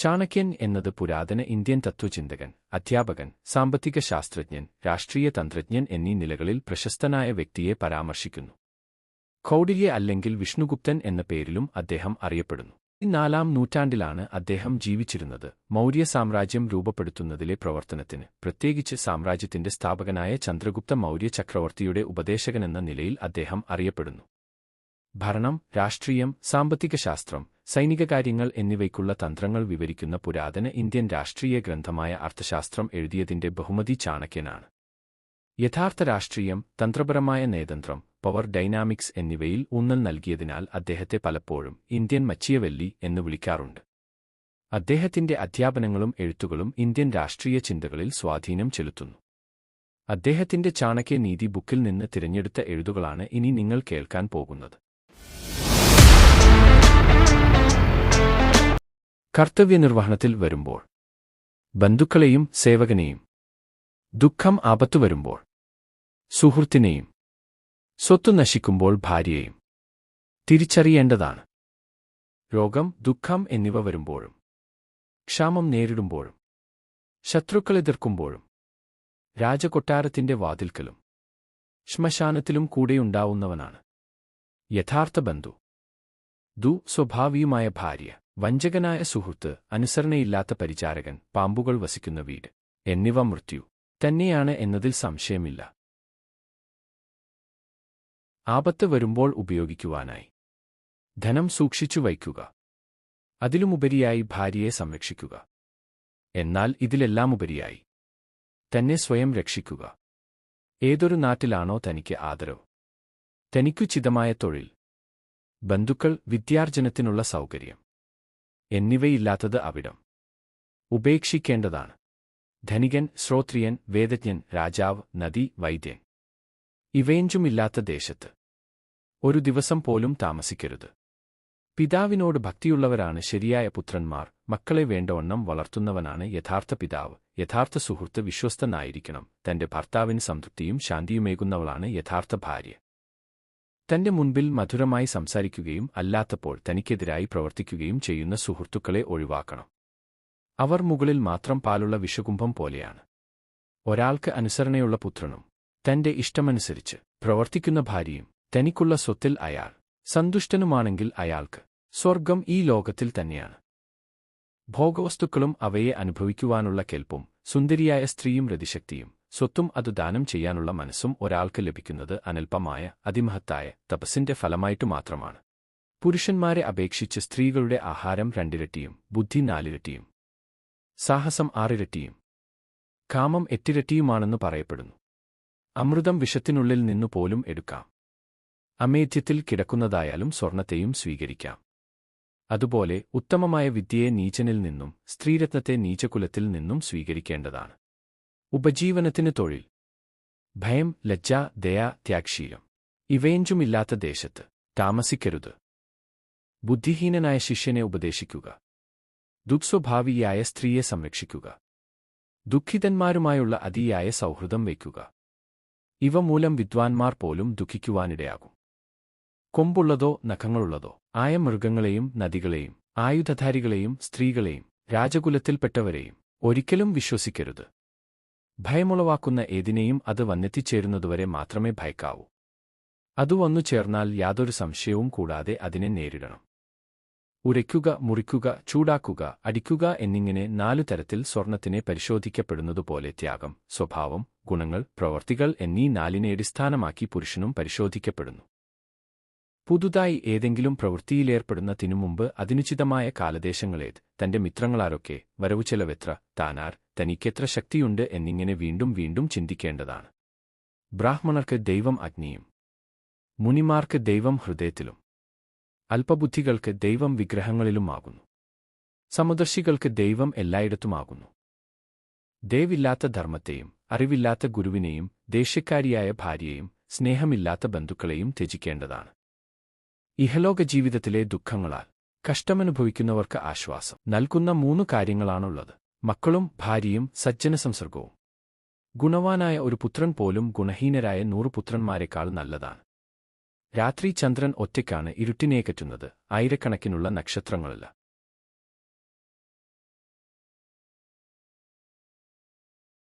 ചാണക്യൻ എന്നത് പുരാതന ഇന്ത്യൻ തത്വചിന്തകൻ അധ്യാപകൻ സാമ്പത്തിക ശാസ്ത്രജ്ഞൻ രാഷ്ട്രീയ തന്ത്രജ്ഞൻ എന്നീ നിലകളിൽ പ്രശസ്തനായ വ്യക്തിയെ പരാമർശിക്കുന്നു. കൗടില്യ അല്ലെങ്കിൽ വിഷ്ണുഗുപ്തൻ എന്ന പേരിലും അദ്ദേഹം അറിയപ്പെടുന്നു. നാലാം നൂറ്റാണ്ടിലാണ് അദ്ദേഹം ജീവിച്ചിരുന്നത്. മൗര്യ സാമ്രാജ്യം രൂപപ്പെടുത്തുന്നതിലെ പ്രവർത്തനത്തിന് പ്രത്യേകിച്ച് സാമ്രാജ്യത്തിന്റെ സ്ഥാപകനായ ചന്ദ്രഗുപ്ത മൗര്യ ചക്രവർത്തിയുടെ ഉപദേശകനെന്ന നിലയിൽ അദ്ദേഹം അറിയപ്പെടുന്നു. ഭരണം രാഷ്ട്രീയം സാമ്പത്തിക ശാസ്ത്രം സൈനിക കാര്യങ്ങൾ എന്നിവയ്ക്കുള്ള തന്ത്രങ്ങൾ വിവരിക്കുന്ന പുരാതന ഇന്ത്യൻ രാഷ്ട്രീയ ഗ്രന്ഥമായ അർത്ഥശാസ്ത്രം എഴുതിയതിന്റെ ബഹുമതി ചാണക്യനാണ്. യഥാർത്ഥ രാഷ്ട്രീയം തന്ത്രപരമായ നേതന്ത്രം പവർ ഡൈനാമിക്സ് എന്നിവയിൽ ഊന്നൽ നൽകിയതിനാൽ അദ്ദേഹത്തെ പലപ്പോഴും ഇന്ത്യൻ മച്ചിയവെല്ലി എന്ന് വിളിക്കാറുണ്ട്. അദ്ദേഹത്തിന്റെ അധ്യാപനങ്ങളും എഴുത്തുകളും ഇന്ത്യൻ രാഷ്ട്രീയ ചിന്തകളിൽ സ്വാധീനം ചെലുത്തുന്നു. അദ്ദേഹത്തിന്റെ ചാണക്യ നീതി ബുക്കിൽ നിന്ന് തിരഞ്ഞെടുത്ത എഴുതുകളാണ് ഇനി നിങ്ങൾ കേൾക്കാൻ പോകുന്നത്. കർത്തവ്യനിർവഹണത്തിൽ വരുമ്പോൾ ബന്ധുക്കളെയും സേവകനെയും ദുഃഖം ആപത്തു വരുമ്പോൾ സുഹൃത്തിനെയും സ്വത്തു നശിക്കുമ്പോൾ ഭാര്യയെയും തിരിച്ചറിയേണ്ടതാണ്. രോഗം ദുഃഖം എന്നിവ വരുമ്പോഴും ക്ഷാമം നേരിടുമ്പോഴും ശത്രുക്കളെതിർക്കുമ്പോഴും രാജകൊട്ടാരത്തിന്റെ വാതിൽക്കലും ശ്മശാനത്തിലും കൂടെയുണ്ടാവുന്നവനാണ് യഥാർത്ഥ ബന്ധു ദു സ്വഭാവിയുമായ ഭാര്യ. വഞ്ചകനായ സുഹൃത്ത് അനുസരണയില്ലാത്ത പരിചാരകൻ പാമ്പുകൾ വസിക്കുന്ന വീട്. എന്നിവ മൃത്യു. തന്നെയാണ് എന്നതിൽ സംശയമില്ല. ആപത്ത് വരുമ്പോൾ ഉപയോഗിക്കുവാനായി. ധനം സൂക്ഷിച്ചു വയ്ക്കുക. അതിലുമുപരിയായി ഭാര്യയെ സംരക്ഷിക്കുക. എന്നാൽ ഇതിലെല്ലാമുപരിയായി. തന്നെ സ്വയം രക്ഷിക്കുക. ഏതൊരു നാട്ടിലാണോ തനിക്ക് ആദരവ്. തനിക്കു ചിതമായ തൊഴിൽ. ബന്ധുക്കൾ വിദ്യാർജനത്തിനുള്ള സൗകര്യം. എന്നിവയില്ലാത്തത് അവിടം. ഉപേക്ഷിക്കേണ്ടതാണ്. ധനികൻ ശ്രോത്രിയൻ വേദജ്ഞൻ രാജാവ് നദി വൈദ്യൻ. ഇവയെഞ്ചുമില്ലാത്ത ദേശത്ത്. ഒരു ദിവസം പോലും താമസിക്കരുത്. പിതാവിനോട് ഭക്തിയുള്ളവരാണ് ശരിയായ പുത്രന്മാർ മക്കളെ വേണ്ടവണ്ണം വളർത്തുന്നവനാണ് യഥാർത്ഥ പിതാവ് യഥാർത്ഥ സുഹൃത്ത് വിശ്വസ്തനായിരിക്കണം തന്റെ ഭർത്താവിന് സംതൃപ്തിയും ശാന്തിയുമേകുന്നവളാണ് യഥാർത്ഥ ഭാര്യ. തന്റെ മുൻപിൽ മധുരമായി സംസാരിക്കുകയും അല്ലാത്തപ്പോൾ തനിക്കെതിരായി പ്രവർത്തിക്കുകയും ചെയ്യുന്ന സുഹൃത്തുക്കളെ ഒഴിവാക്കണം. അവർ മുകളിൽ മാത്രം പാലുള്ള വിഷകുംഭം പോലെയാണ്. ഒരാൾക്ക് അനുസരണയുള്ള പുത്രനും തന്റെ ഇഷ്ടമനുസരിച്ച് പ്രവർത്തിക്കുന്ന ഭാര്യയും തനിക്കുള്ള സ്വത്തിൽ അയാൾ സന്തുഷ്ടനുമാണെങ്കിൽ അയാൾക്ക് സ്വർഗം ഈ ലോകത്തിൽ തന്നെയാണ്. ഭോഗവസ്തുക്കളും അവയെ അനുഭവിക്കുവാനുള്ള കെൽപ്പും സുന്ദരിയായ സ്ത്രീയും രതിശക്തിയും സ്വത്തും അത് ദാനം ചെയ്യാനുള്ള മനസ്സും ഒരാൾക്ക് ലഭിക്കുന്നത് അനൽപമായ അതിമഹത്തായ തപസ്സിന്റെ ഫലമായിട്ട് മാത്രമാണ്. പുരുഷന്മാരെ അപേക്ഷിച്ച് സ്ത്രീകളുടെ ആഹാരം രണ്ടിരട്ടിയും ബുദ്ധി നാലിരട്ടിയും. സാഹസം ആറിരട്ടിയും. കാമം എട്ടിരട്ടിയുമാണെന്ന് പറയപ്പെടുന്നു. അമൃതം വിഷത്തിനുള്ളിൽ നിന്നു പോലും എടുക്കാം. അമേധ്യത്തിൽ കിടക്കുന്നതായാലും സ്വർണത്തെയും സ്വീകരിക്കാം. അതുപോലെ ഉത്തമമായ വിദ്യയെ നീചനിൽ നിന്നും സ്ത്രീരത്നത്തെ നീചകുലത്തിൽ നിന്നും സ്വീകരിക്കേണ്ടതാണ്. ഉപജീവനത്തിന് തൊഴിൽ. ഭയം ലജ്ജ ദയ ത്യാഗ്ശീലം. ഇവയെഞ്ചുമില്ലാത്ത ദേശത്ത് താമസിക്കരുത്. ബുദ്ധിഹീനനായ ശിഷ്യനെ ഉപദേശിക്കുക. ദുഃസ്വഭാവിയായ സ്ത്രീയെ സംരക്ഷിക്കുക. ദുഃഖിതന്മാരുമായുള്ള അതിയായ സൗഹൃദം വയ്ക്കുക. ഇവ മൂലം വിദ്വാൻമാർ പോലും ദുഃഖിക്കുവാനിടയാകും. കൊമ്പുള്ളതോ നഖങ്ങളുള്ളതോ ആയ മൃഗങ്ങളെയും നദികളെയും ആയുധധാരികളെയും സ്ത്രീകളെയും രാജകുലത്തിൽപ്പെട്ടവരെയും ഒരിക്കലും വിശ്വസിക്കരുത്. ഭയമുളവാക്കുന്ന ഏതിനെയും അത് വന്നെത്തിച്ചേരുന്നതുവരെ മാത്രമേ ഭയക്കാവൂ. അതു വന്നു ചേർന്നാൽ യാതൊരു സംശയവും കൂടാതെ അതിനെ നേരിടണം. ഉരയ്ക്കുക മുറിക്കുക ചൂടാക്കുക അടിക്കുക എന്നിങ്ങനെ നാലു തരത്തിൽ സ്വർണത്തിനെ പരിശോധിക്കപ്പെടുന്നതുപോലെ ത്യാഗം സ്വഭാവം ഗുണങ്ങൾ പ്രവർത്തികൾ എന്നീ നാലിനെ അടിസ്ഥാനമാക്കി പുരുഷനും പരിശോധിക്കപ്പെടുന്നു. പുതുതായി ഏതെങ്കിലും പ്രവൃത്തിയിലേർപ്പെടുന്നതിനു മുമ്പ് അതിനുചിതമായ കാലദേശങ്ങളേത്. തന്റെ മിത്രങ്ങളാരൊക്കെ വരവു ചെലവെത്ര താനാർ തനിക്കെത്ര ശക്തിയുണ്ട് എന്നിങ്ങനെ വീണ്ടും വീണ്ടും ചിന്തിക്കേണ്ടതാണ്. ബ്രാഹ്മണർക്ക് ദൈവം അഗ്നിയും മുനിമാർക്ക് ദൈവം ഹൃദയത്തിലും അല്പബുദ്ധികൾക്ക് ദൈവം വിഗ്രഹങ്ങളിലുമാകുന്നു. സമദർശികൾക്ക് ദൈവം എല്ലായിടത്തുമാകുന്നു. ദേവില്ലാത്ത ധർമ്മത്തെയും അറിവില്ലാത്ത ഗുരുവിനെയും ദേഷ്യക്കാരിയായ ഭാര്യയെയും സ്നേഹമില്ലാത്ത ബന്ധുക്കളെയും ത്യജിക്കേണ്ടതാണ്. ഇഹലോക ജീവിതത്തിലെ ദുഃഖങ്ങളാൽ കഷ്ടമനുഭവിക്കുന്നവർക്ക് ആശ്വാസം നൽകുന്ന മൂന്ന് കാര്യങ്ങളാണുള്ളത്. മക്കളും ഭാര്യയും സജ്ജന സംസർഗവും. ഗുണവാനായ ഒരു പുത്രൻ പോലും ഗുണഹീനരായ നൂറു പുത്രന്മാരെക്കാൾ നല്ലതാണ്. രാത്രി ചന്ദ്രൻ ഒറ്റയ്ക്കാണ് ഇരുട്ടിനേക്കറ്റുന്നത് ആയിരക്കണക്കിനുള്ള നക്ഷത്രങ്ങളല്ല.